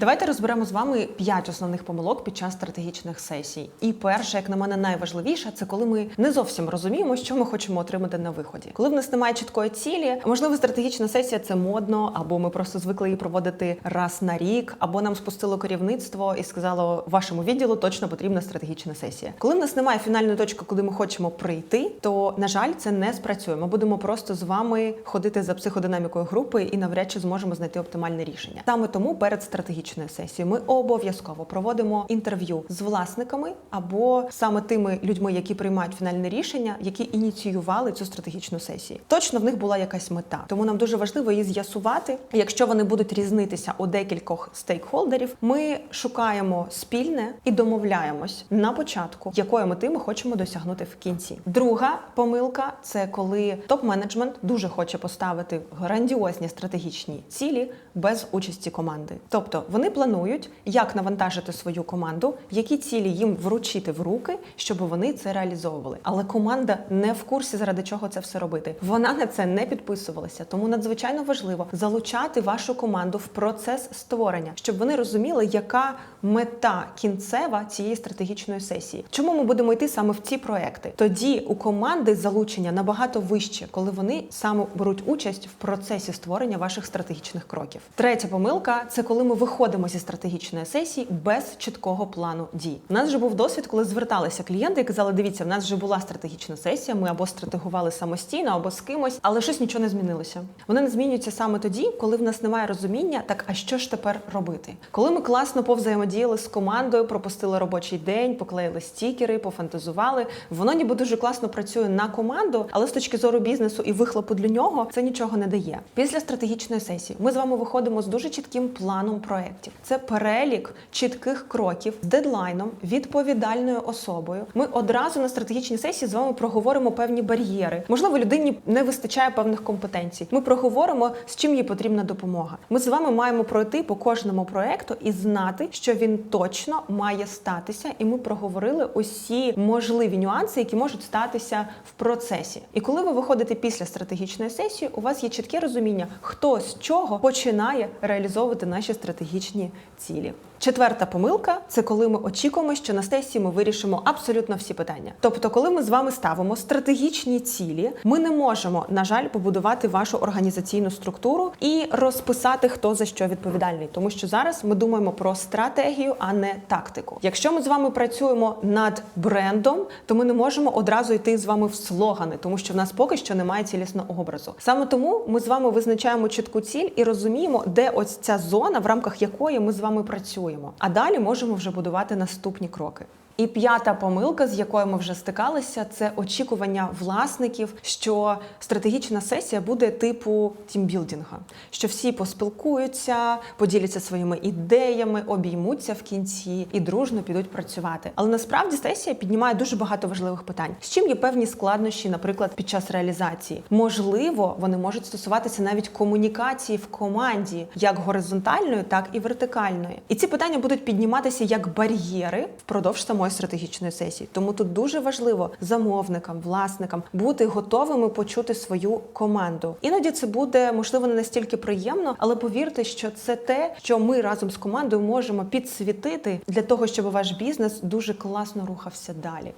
Давайте розберемо з вами п'ять основних помилок під час стратегічних сесій. І перше, як на мене, найважливіше, це коли ми не зовсім розуміємо, що ми хочемо отримати на виході. Коли в нас немає чіткої цілі, можливо, стратегічна сесія це модно, або ми просто звикли її проводити раз на рік, або нам спустило керівництво і сказало, вашому відділу точно потрібна стратегічна сесія. Коли в нас немає фінальної точки, куди ми хочемо прийти, то на жаль, це не спрацює. Ми будемо просто з вами ходити за психодинамікою групи і навряд чи зможемо знайти оптимальне рішення. Саме тому перед стратегічною сесією ми обов'язково проводимо інтерв'ю з власниками або саме тими людьми, які приймають фінальне рішення, які ініціювали цю стратегічну сесію. Точно в них була якась мета, тому нам дуже важливо її з'ясувати. Якщо вони будуть різнитися у декількох стейкхолдерів, ми шукаємо спільне і домовляємось на початку, якої мети ми хочемо досягнути в кінці. Друга помилка це коли топ-менеджмент дуже хоче поставити грандіозні стратегічні цілі без участі команди. Тобто вони планують, як навантажити свою команду, які цілі їм вручити в руки, щоб вони це реалізовували. Але команда не в курсі, заради чого це все робити. Вона на це не підписувалася. Тому надзвичайно важливо залучати вашу команду в процес створення, щоб вони розуміли, яка мета кінцева цієї стратегічної сесії. Чому ми будемо йти саме в ці проекти? Тоді у команди залучення набагато вище, коли вони саме беруть участь в процесі створення ваших стратегічних кроків. Третя помилка це коли ми виходимо зі стратегічної сесії без чіткого плану дій. У нас вже був досвід, коли зверталися клієнти і казали: дивіться, в нас вже була стратегічна сесія. Ми або стратегували самостійно, або з кимось, але щось нічого не змінилося. Вони не змінюються саме тоді, коли в нас немає розуміння, так а що ж тепер робити? Коли ми класно повзаємодіяли з командою, пропустили робочий день, поклеїли стікери, пофантазували. Воно ніби дуже класно працює на команду, але з точки зору бізнесу і вихлопу для нього це нічого не дає. Після стратегічної сесії ми з вами виходимо з дуже чітким планом проєктів. Це перелік чітких кроків з дедлайном, відповідальною особою. Ми одразу на стратегічній сесії з вами проговоримо певні бар'єри. Можливо, людині не вистачає певних компетенцій. Ми проговоримо, з чим їй потрібна допомога. Ми з вами маємо пройти по кожному проекту і знати, що він точно має статися, і ми проговорили усі можливі нюанси, які можуть статися в процесі. І коли ви виходите після стратегічної сесії, у вас є чітке розуміння, хто з чого починає реалізовувати наші стратегічні цілі. Четверта помилка це коли ми очікуємо, що на сесії ми вирішимо абсолютно всі питання. Тобто, коли ми з вами ставимо стратегічні цілі, ми не можемо, на жаль, побудувати вашу організаційну структуру і розписати, хто за що відповідальний, тому що зараз ми думаємо про стратегію, а не тактику. Якщо ми з вами працюємо над брендом, то ми не можемо одразу йти з вами в слогани, тому що в нас поки що немає цілісного образу. Саме тому ми з вами визначаємо чітку ціль і розуміємо, де ось ця зона, в рамках якої ми з вами працюємо. А далі можемо вже будувати наступні кроки. І п'ята помилка, з якою ми вже стикалися, це очікування власників, що стратегічна сесія буде типу тімбілдинга, що всі поспілкуються, поділяться своїми ідеями, обіймуться в кінці і дружно підуть працювати. Але насправді сесія піднімає дуже багато важливих питань, з чим є певні складнощі, наприклад, під час реалізації. Можливо, вони можуть стосуватися навіть комунікації в команді, як горизонтальної, так і вертикальної. І ці питання будуть підніматися як бар'єри впродовж самої стратегічної сесії. Тому тут дуже важливо замовникам, власникам бути готовими почути свою команду. Іноді це буде можливо не настільки приємно, але повірте, що це те, що ми разом з командою можемо підсвітити для того, щоб ваш бізнес дуже класно рухався далі.